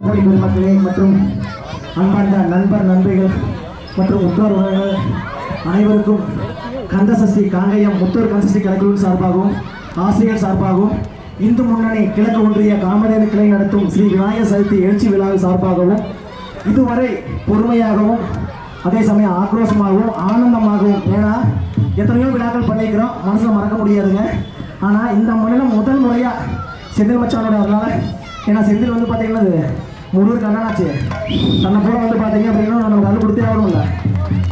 கோடி பெருமக்களே மற்றும் அன்பார்ந்த நண்பர் நண்பிகள் மற்றும் உற்றோர் உறவுகள் அனைவருக்கும் கந்தசஷ்டி காங்கயம் முத்தூர் கந்தசஷ்டி கலைக்குழு சார்பாகவும் ஆசிரியர் சார்பாகவும் இந்து முன்னணி கிழக்கு ஒன்றிய காமதேவ கிளை நடத்தும் ஸ்ரீ விநாயகர் சதுர்த்தி எழுச்சி விழாவின் சார்பாகவும் இதுவரை பொறுமையாகவும் அதே சமயம் ஆக்ரோஷமாகவும் ஆனந்தமாகவும் ஏன்னா எத்தனையோ விழாக்கள் பண்ணியிருக்கிறோம் மனசில் மறக்க முடியாதுங்க. ஆனால் இந்த முறையில் முதல் முறையாக செந்தில் மச்சானோட வரலாறு ஏன்னா செந்தில் வந்து பார்த்தீங்கன்னா அது முருகர் கண்ணனாச்சு. தன்னை கூட வந்து பார்த்தீங்க அப்படின்னா நமக்கு அது கொடுத்தே ஆகணும்ல.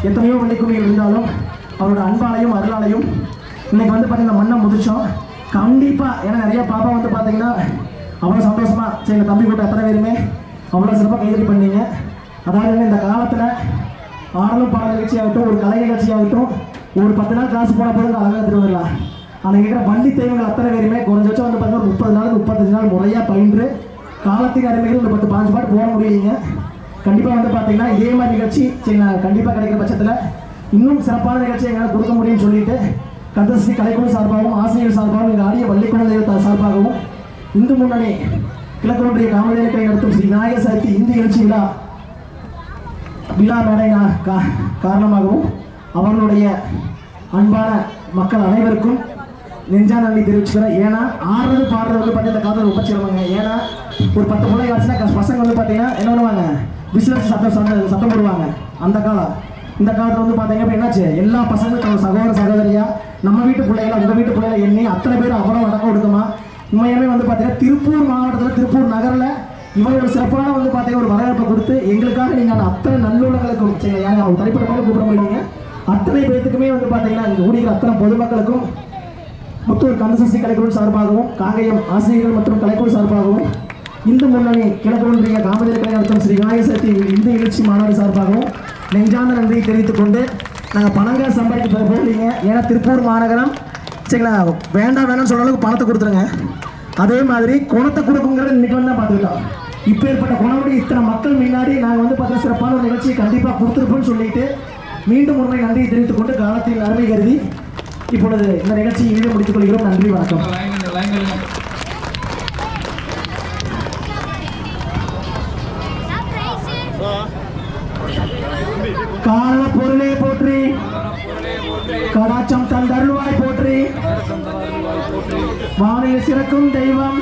எத்தனையோ வள்ளிக்குமிகள் இருந்தாலும் அவரோட அன்பாலையும் அருளாலையும் இன்னைக்கு வந்து பார்த்தீங்கன்னா மண்ணை முதிச்சோம் கண்டிப்பாக ஏன்னா நிறைய பாப்பா வந்து பார்த்தீங்கன்னா அவ்வளோ சந்தோஷமா சரி எங்கள் தம்பி கூட்ட அத்தனை பேருமே? அவ்வளோ சிறப்பாக கைதறி பண்ணீங்க. அதாவது இந்த காலத்தில் ஆடலும் பாடல் நிகழ்ச்சியாகட்டும் ஒரு கலை நிகழ்ச்சியாகட்டும் ஒரு பத்து நாள் காசு போன போதும் அழகாக திருவிழா ஆனால் கேட்குற வண்டி தெய்வங்கள் அத்தனை பேருமே குறைஞ்சபட்சம் வந்து பார்த்தீங்கன்னா ஒரு முப்பது நாள் முப்பத்தஞ்சு நாள் முறையாக பயின்று காலத்தின் அருமைகள் ஒரு பத்து பாஞ்சு பாட்டு போக முடியலைங்க. கண்டிப்பாக வந்து பார்த்தீங்கன்னா இதே மாதிரி நிகழ்ச்சி சரி நான் கண்டிப்பாக கிடைக்கிற பட்சத்தில் இன்னும் சிறப்பான நிகழ்ச்சி எங்களால் கொடுக்க முடியும்னு சொல்லிட்டு கந்தஸ்ரீ கலைக்குழு சார்பாகவும் ஆசிரியர் சார்பாகவும் எங்கள் ஆடிய பள்ளிக்குழந்தைகள் சார்பாகவும் இந்து முன்னணி கிழக்கு ஒன்றிய காமதேன கிளை நடத்தும் ஸ்ரீ விநாயகர் சதுர்த்தி இந்து எழுச்சி விழா விழா மேடை கா- காரணமாகவும் அவர்களுடைய அன்பான மக்கள் அனைவருக்கும் நெஞ்சா நன்றி தெரிவிச்சுக்கிறேன். ஏன்னா ஆடுறது பாடுறது வந்து அந்த இந்த காலத்தில் ரொம்ப சிரமங்க ஏன்னா ஒரு பத்து பிள்ளை ஆச்சுன்னா பசங்க வந்து பார்த்தீங்கன்னா என்ன பண்ணுவாங்க? பிஸ்னஸ் சத்தம் சத்தம் சத்தம் போடுவாங்க. அந்த காலம். இந்த காலத்தில் வந்து பார்த்தீங்க அப்ப என்னாச்சு? எல்லா பசங்களும் தன்னோட சகோதர சகோதரியா நம்ம வீட்டு பிள்ளைகள உங்கள் வீட்டு பிள்ளைகளை எண்ணி அத்தனை பேர் அவ்வளோ வணக்கம் கொடுக்குமா உண்மையாகவே வந்து பார்த்தீங்கன்னா திருப்பூர் மாவட்டத்தில் திருப்பூர் நகரில் இவ்வளவு ஒரு சிறப்பான வந்து பார்த்தீங்கன்னா ஒரு வரவேற்பை கொடுத்து எங்களுக்காக நீங்கள் அந்த அத்தனை நல்லுள்ளங்களுக்கும் சரி யாரும் அவங்க தனிப்பட்ட மேலே கூப்பிட முடியுங்க? அத்தனை பேர்த்துக்குமே வந்து பார்த்தீங்கன்னா இங்கே கூடிய அத்தனை பொதுமக்களுக்கும் முத்தூர் கந்தசசி கலைக்குழு சார்பாகவும் காங்கேயம் ஆசிரியர்கள் மற்றும் கலைக்குழு சார்பாகவும் இந்து முன்னணி கிழக்கு ஒன்றிய காமதேவி ஸ்ரீ விநாயகசக்தி இந்து எழுச்சி மாநாடு சார்பாகவும் நெஞ்சார்ந்த நன்றியை தெரிவித்துக் கொண்டு நாங்கள் பணங்க சம்பாதிக்க போகலீங்க ஏன்னா திருப்பூர் மாநகரம் சரிங்களா வேண்டாம் வேணாம்னு சொல்ற அளவுக்கு பணத்தை கொடுத்துருங்க. அதே மாதிரி குணத்தை கொடுக்குங்கிறது இன்னைக்கு வந்து தான் பார்த்துக்கிட்டோம். இப்போ ஏற்பட்ட குணமுடைய இத்தனை மக்கள் முன்னாடி நாங்கள் வந்து பார்த்தா சிறப்பான ஒரு நிகழ்ச்சியை கண்டிப்பாக கொடுத்துருப்போம்னு சொல்லிட்டு மீண்டும் ஒருமை நன்றியை தெரிவித்துக் கொண்டு காலத்தின் அருமை கருதி இப்பொழுது இந்த நிகழ்ச்சியை இனிமே முடித்துக் கொள்கிறோம். நன்றி வணக்கம். சிறக்கும் தெய்வம்.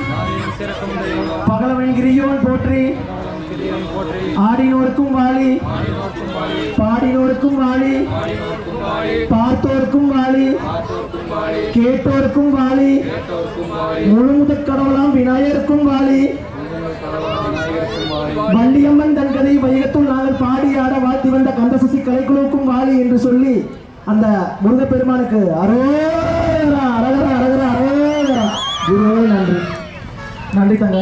பகலவன் கிரியோன் போற்றி. ஆடினோருக்கும் வாழி. பாடினோருக்கும் வாழி. பார்த்தோருக்கும் வாழி. கேட்டோருக்கும் வாழி. முழுமுதற் கடவுளாம் விநாயகருக்கும் வாழி. வள்ளியம்மன் தன் கதை வைகத்துள் நாங்கள் பாடி ஆட வாழ்த்தி வந்த கந்தசசி கலைக்குழுவுக்கும் வாழி என்று சொல்லி அந்த முருகப்பெருமானுக்கு பெருமானுக்கு அரகரா குருவே நன்றி. நன்றி தங்க.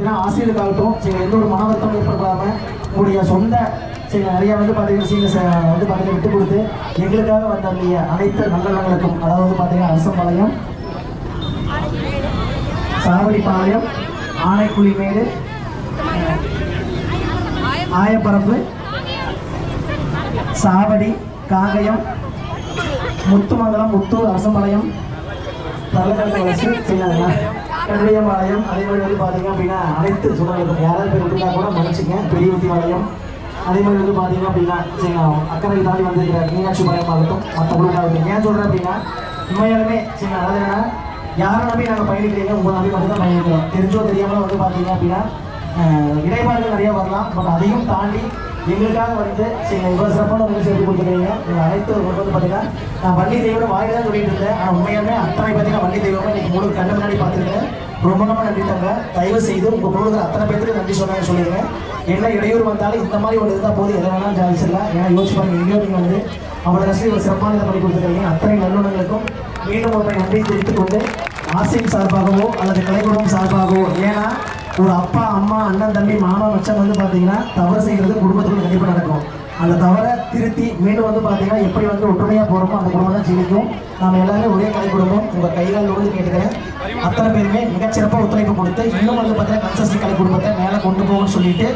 ஏன்னா ஆசிரியருக்காகட்டும் சரி எந்த ஒரு மன வருத்தம் ஏற்படாம உங்களுடைய சொந்த சரி நிறைய வந்து பார்த்தீங்கன்னா சீனியர்ஸ் வந்து பார்த்தீங்கன்னா விட்டு கொடுத்து எங்களுக்காக வந்த அனைத்து நல்லவங்களுக்கும் அதாவது வந்து பார்த்தீங்கன்னா அரசம்பாளையம் சாவடிப்பாளையம் ஆனைக்குழிமேடு ஆயப்பரப்பு சாவடி காங்கயம் முத்துமங்கலம் முத்தூர் அரசம்பாளையம் தரலக்கட்டு வளர்ச்சி கண்டியம்பாளையம் அதே மாதிரி வந்து பார்த்தீங்க அப்படின்னா அனைத்து சுடர்களுக்கும் யாராவது பேர் விட்டுட்டா கூட மன்னிச்சுங்க பெரிய பாளையம் அதே மாதிரி வந்து பார்த்தீங்க அப்படின்னா சரிங்களா அக்கறை தாண்டி வந்திருக்கிற மீனாட்சி பாளையம் ஆகட்டும் மற்ற குழுக்காகட்டும் ஏன் சொல்கிறேன் அப்படின்னா உண்மையாலுமே சரிங்களா அதாவது என்னன்னா யாரை நம்பி நாங்கள் பயணிக்கிறீங்க உங்களை நம்பி மட்டும் தான் பயணிக்கிறோம் தெரிஞ்சோ தெரியாமல் வந்து பார்த்தீங்க அப்படின்னா அஹ், இடைபாடுகள் வரலாம். பட் அதையும் தாண்டி எங்களுக்காக வந்து சரி இவ்வளோ சிறப்பான நிகழ்ச்சி எடுத்து கொடுத்துருக்கீங்க. நீங்கள் அனைத்து ஒரு வந்து பார்த்தீங்கன்னா நான் வள்ளி தெய்வம் வாயில் தான் சொல்லிட்டு இருந்தேன். ஆனால் உண்மையாலுமே அத்தனை பார்த்தீங்கன்னா வள்ளி தெய்வமே இன்னைக்கு முழு கண்ணு முன்னாடி பார்த்துருக்கேன். ரொம்ப ரொம்ப நன்றி தாங்க. தயவு செய்து உங்கள் குழுவில் அத்தனை பேருக்கு நன்றி சொன்னாங்க சொல்லிடுங்க. என்ன இடையூறு வந்தாலும் இந்த மாதிரி ஒரு இருந்தால் போது எதை வேணாலும் ஜாதிச்சிடலாம் ஏன்னா யோசிச்சு பாருங்க எங்கேயோ நீங்கள் வந்து அவ்வளோ கஷ்டம் ஒரு சிறப்பான இதை பண்ணி கொடுத்துருக்கீங்க. அத்தனை நல்லுணங்களுக்கும் மீண்டும் ஒரு நன்றி தெரிவித்துக் கொண்டு ஆசிரியர் சார்பாகவோ அல்லது கலைக்குடம் சார்பாகவோ. ஏன்னா ஒரு அப்பா அம்மா அண்ணன் தம்பி மாமா மச்சம் வந்து பார்த்தீங்கன்னா தவறு செய்கிறது குடும்பத்துக்கு அதை தவிர அந்த தவறை திருத்தி மீண்டும் வந்து பார்த்தீங்கன்னா எப்படி வந்து ஒற்றுமையாக போகிறோமோ அந்த குடும்பம் தான் ஜெயிக்கும். நாம் எல்லாருமே ஒரே கலை குடும்பம். உங்கள் கைகளோடு கேட்டுக்கிறேன். அத்தனை பேருமே மிகச்சிறப்பாக ஒத்துழைப்பு கொடுத்து இன்னும் வந்து பார்த்தீங்கன்னா கன்சஸ்டி கலை குடும்பத்தை மேலே கொண்டு போகணும்னு சொல்லிட்டு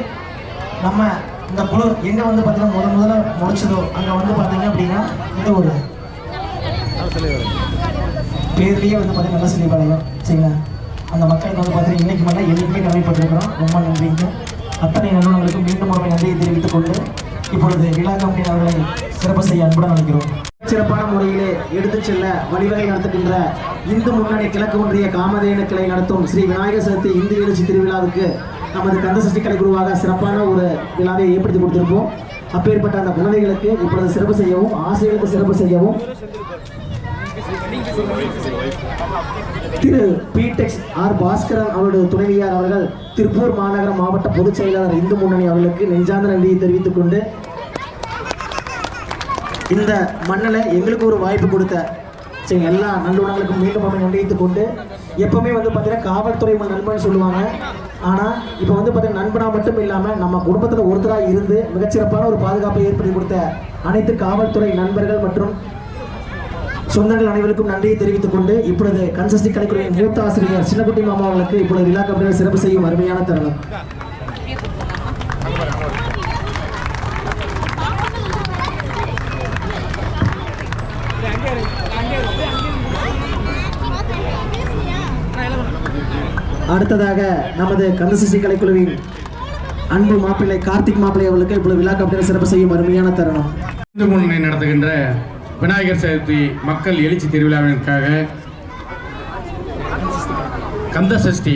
நம்ம இந்த குழு எங்கே வந்து பார்த்தீங்கன்னா முதல் முதல்ல முடிச்சதோ அங்கே வந்து பார்த்தீங்க அப்படின்னா இந்த ஒரு பேர்லேயே வந்து பார்த்தீங்கன்னா நல்ல சொல்லி சரிங்களா? அந்த மக்களுக்கு வந்து பார்த்தீங்கன்னா இன்னைக்கு மேலே என்றைக்குமே கடமைப்பட்டிருக்கிறோம் ரொம்ப நன்றிங்க. அத்தனை நிறுவனங்களுக்கும் மீண்டும் ஒரு நன்றியை தெரிவித்துக் கொண்டு இப்பொழுது நிலா கம்பெனி அவர்களை சிறப்பு செய்ய அன்புடன் அழைக்கிறோம். சிறப்பான முறையிலே எடுத்துச் செல்ல வழிவகை நடத்துகின்ற இந்து முன்னணி கிழக்கு ஒன்றிய காமதேனு கிளை நடத்தும் ஸ்ரீ விநாயகர் சதுர்த்தி இந்து எழுச்சி திருவிழாவுக்கு நமது கந்த சஷ்டி கலை குருவாக சிறப்பான ஒரு விழாவை ஏற்படுத்தி கொடுத்திருப்போம். அப்பேற்பட்ட அந்த குழந்தைகளுக்கு இப்பொழுது சிறப்பு செய்யவும் ஆசிரியர்களுக்கு சிறப்பு செய்யவும் திரு பிடெக்ஸ் ஆர் பாஸ்கரன் அவருடைய துணைவியார் அவர்கள் திருப்பூர் மாநகர மாவட்ட பொதுச் செயலாளர் இந்து முன்னணி அவர்களுக்கு நெஞ்சார்ந்த நன்றியை தெரிவித்துக் கொண்டு இந்த மண்ணில் எங்களுக்கு ஒரு வாய்ப்பு கொடுத்த சரி எல்லா நல்லுணர்களுக்கும் மீண்டும் நம்ம நன்றித்துக் கொண்டு எப்பவுமே வந்து பார்த்தீங்கன்னா காவல்துறை நண்பன் சொல்லுவாங்க. ஆனால் இப்போ வந்து பார்த்தீங்கன்னா நண்பனாக மட்டும் இல்லாமல் நம்ம குடும்பத்தில் ஒருத்தராக இருந்து மிகச்சிறப்பான ஒரு பாதுகாப்பை ஏற்படுத்தி கொடுத்த அனைத்து காவல்துறை நண்பர்கள் மற்றும் சொந்தங்கள் அனைவருக்கும் நன்றியை தெரிவித்துக் கொண்டு இப்பொழுது கன்சஸ்டி கலைக்குழுவின் மூத்த ஆசிரியர் சின்னக்குட்டி மாமா அவர்களுக்கு இப்பொழுது விழா கம்பெனியில் சிறப்பு செய்யும் அருமையான தருணம். அடுத்ததாக நமது கந்தசிசி கலைக்குழுவின் அன்பு மாப்பிள்ளை கார்த்திக் மாப்பிள்ளை அவர்களுக்கு இப்பொழுது விழா கம்பெனியில் சிறப்பு செய்யும் அருமையான தருணம். நடத்துகின்ற விநாயகர் சதுர்த்தி மக்கள் எழுச்சி திருவிழாவிற்காக கந்த சஷ்டி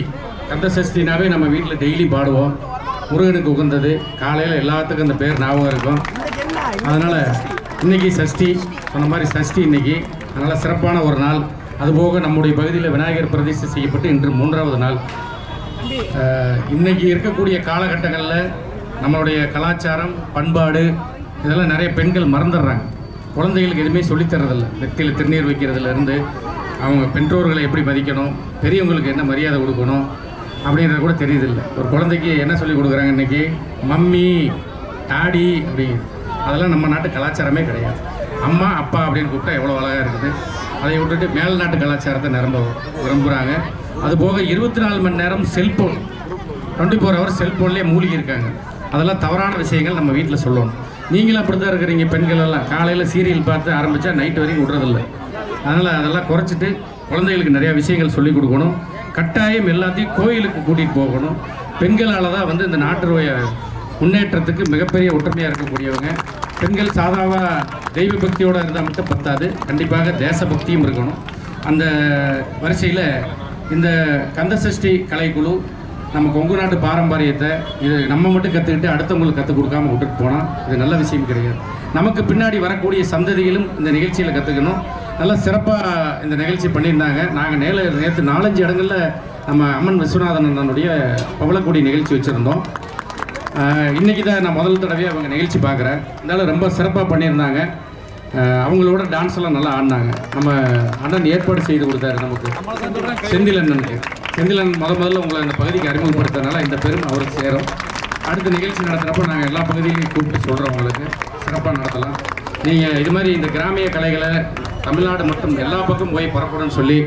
கந்த சஷ்டினாவே நம்ம வீட்டில் டெய்லி பாடுவோம். முருகனுக்கு உகந்தது. காலையில் எல்லாத்துக்கும் அந்த பேர் ஞாபகம் இருக்கும். அதனால் இன்னைக்கு சஷ்டி சொன்ன மாதிரி சஷ்டி இன்றைக்கி அதனால் சிறப்பான ஒரு நாள். அதுபோக நம்முடைய பகுதியில் விநாயகர் பிரதிஷ்டை செய்யப்பட்டு இன்று மூன்றாவது நாள். இன்றைக்கி இருக்கக்கூடிய காலகட்டங்களில் நம்மளுடைய கலாச்சாரம் பண்பாடு இதெல்லாம் நிறைய பெண்கள் மறந்துடுறாங்க. குழந்தைகளுக்கு எதுவுமே சொல்லித் தரதில்ல நெத்தியில் திருநீர் வைக்கிறதுலேருந்து அவங்க பெற்றோர்களை எப்படி மதிக்கணும் பெரியவங்களுக்கு என்ன மரியாதை கொடுக்கணும் அப்படின்றது கூட தெரியுதில்லை. ஒரு குழந்தைக்கு என்ன சொல்லி கொடுக்குறாங்க இன்றைக்கி மம்மி டாடி அப்படிங்கிறது அதெல்லாம் நம்ம நாட்டு கலாச்சாரமே கிடையாது. அம்மா அப்பா அப்படின்னு கூப்பிட்டா எவ்வளோ அழகாக இருக்குது. அதை விட்டுட்டு மேல் நாட்டு கலாச்சாரத்தை நிரம்ப விரும்புகிறாங்க அதுபோக இருபத்தி நாலு மணி நேரம் செல்ஃபோன் டுவெண்ட்டி ஃபோர் ஹவர் செல்ஃபோன்லேயே மூழ்கி இருக்காங்க அதெல்லாம் தவறான விஷயங்கள் நம்ம வீட்டில் சொல்லணும். நீங்களும் அப்படி தான் இருக்கிறீங்க பெண்கள் எல்லாம் காலையில் சீரியல் பார்த்து ஆரம்பித்தா நைட் வரைக்கும் விடுறதில்ல. அதனால் அதெல்லாம் குறைச்சிட்டு குழந்தைகளுக்கு நிறையா விஷயங்கள் சொல்லிக் கொடுக்கணும். கட்டாயம் எல்லாத்தையும் கோயிலுக்கு கூட்டிகிட்டு போகணும். பெண்களால் தான் வந்து இந்த நாட்டுடைய முன்னேற்றத்துக்கு மிகப்பெரிய ஒற்றுமையாக இருக்கக்கூடியவங்க. பெண்கள் சாதாவாக தெய்வ பக்தியோடு இருந்தால் மட்டும் பத்தாது. கண்டிப்பாக தேசபக்தியும் இருக்கணும். அந்த வரிசையில் இந்த கந்தசஷ்டி கலைக்குழு நம்ம கொங்கு நாட்டு பாரம்பரியத்தை இது நம்ம மட்டும் கற்றுக்கிட்டு அடுத்தவங்களுக்கு கற்றுக் கொடுக்காம விட்டுட்டு போனால் இது நல்ல விஷயம் கிடையாது. நமக்கு பின்னாடி வரக்கூடிய சந்ததிகளும் இந்த நிகழ்ச்சியில் கற்றுக்கணும் நல்லா சிறப்பாக இந்த நிகழ்ச்சி பண்ணியிருந்தாங்க. நாங்கள் நேல நேற்று நாலஞ்சு இடங்களில் நம்ம அம்மன் விஸ்வநாதனனுடைய அண்ணனுடைய நிகழ்ச்சி வச்சுருந்தோம். இன்றைக்கி தான் நான் முதல் தடவையாக அவங்க நிகழ்ச்சி பார்க்குறேன் இருந்தாலும் ரொம்ப சிறப்பாக பண்ணியிருந்தாங்க. அவங்களோட டான்ஸ் எல்லாம் நல்லா ஆடினாங்க. நம்ம அண்ணன் ஏற்பாடு செய்து கொடுத்தாரு நமக்கு. செந்தில் அண்ணனுக்கு. செந்திலன் முத முதல்ல உங்களை இந்த பகுதிக்கு அறிமுகப்படுத்துறதுனால இந்த பெரும் அவருக்கு சேரும். அடுத்த நிகழ்ச்சி நடத்துகிறப்ப நாங்கள் எல்லா பகுதியிலையும் கூப்பிட்டு சொல்கிறோம் உங்களுக்கு. சிறப்பாக நடத்தலாம். நீங்கள் இது மாதிரி இந்த கிராமிய கலைகளை தமிழ்நாடு மற்றும் எல்லா பக்கம் போய் பரப்பணும்னு சொல்லி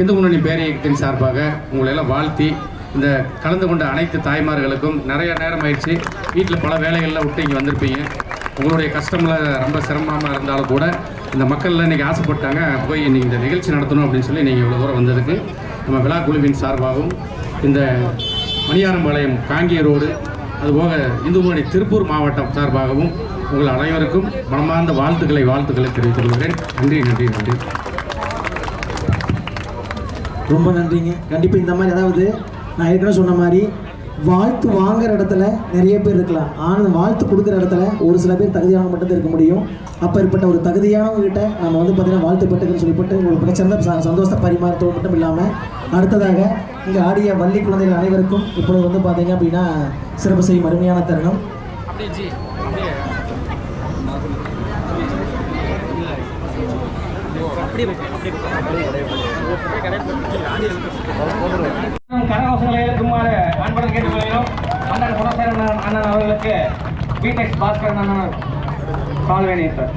இந்து முன்னணி பேரியக்கத்தின் சார்பாக உங்களை எல்லாம் வாழ்த்தி இந்த கலந்து கொண்ட அனைத்து தாய்மார்களுக்கும் நிறைய நேரம் ஆயிடுச்சு. வீட்டில் பல வேலைகளில் விட்டு இங்கே வந்திருப்பீங்க. உங்களுடைய கஷ்டமில் ரொம்ப சிரமமாக இருந்தாலும் கூட இந்த மக்கள்லாம் இன்றைக்கி ஆசைப்பட்டாங்க போய் இன்றைக்கி இந்த நிகழ்ச்சி நடத்தணும் அப்படின்னு சொல்லி நீங்கள் இவ்வளோ தூரம் வந்ததுக்கு நம்ம விழா குழுவின் சார்பாகவும் இந்த மணியாரம்பாளையம் காங்கிய ரோடு அதுபோக இந்துமணி திருப்பூர் மாவட்டம் சார்பாகவும் உங்கள் அனைவருக்கும் மனமார்ந்த வாழ்த்துக்களை வாழ்த்துக்களை தெரிவித்துக் கொள்கிறேன். நன்றி நன்றி நன்றி. ரொம்ப நன்றிங்க. கண்டிப்பாக இந்த மாதிரி அதாவது நான் ஏற்கனவே சொன்ன மாதிரி வாழ்த்து வாங்குற இடத்துல நிறைய பேர் இருக்கலாம் ஆனால் வாழ்த்து கொடுக்குற இடத்துல ஒரு சில பேர் தகுதியான மட்டும் இருக்க முடியும் அப்பேற்பட்ட ஒரு தகுதியானவங்க கிட்ட நம்ம வந்து பார்த்தீங்கன்னா வாழ்த்து பெற்றுக்கன்னு சொல்லிப்பட்டு ஒரு மிகச்சிறந்த சந்தோஷத்தை பரிமாறத்தோடு மட்டும் இல்லாமல் அடுத்ததாக இங்கே ஆடிய வள்ளி குழந்தைகள் அனைவருக்கும் இப்பொழுது வந்து பார்த்தீங்க அப்படின்னா சிறப்பு செய்யும் அருமையான தருணம் கரகோசங்களை இருக்குமாறு அன்புடன் கேட்டுக்கொள்கிறோம் அண்ணன் குணசேரன் அண்ணன் அவர்களுக்கு பிடெக்ஸ் பாஸ்கரன் அண்ணன் சால்வேணி சார்.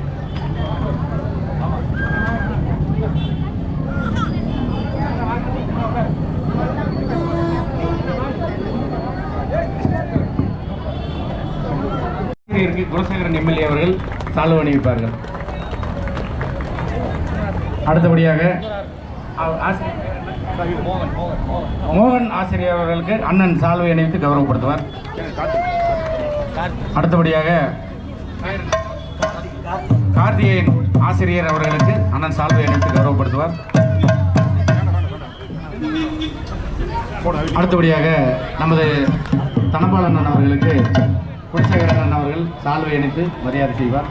குணசேகரன் எம்எல்ஏ அவர்கள் சால்வ் அணிவிப்பார்கள் அடுத்தபடியாக அவ- மோகன் ஆசிரியர் அவர்களுக்கு அண்ணன் சால்வை அணிவித்து கௌரவப்படுத்துவார். அடுத்தபடியாக கார்த்திகேயன் ஆசிரியர் அவர்களுக்கு அண்ணன் சால்வை அணிவித்து கௌரவப்படுத்துவார். அடுத்தபடியாக நமது தனபாலண்ணன் அண்ணன் அவர்களுக்கு குலசேகரன் அண்ணன் அவர்கள் சால்வை அணித்து மரியாதை செய்வார்.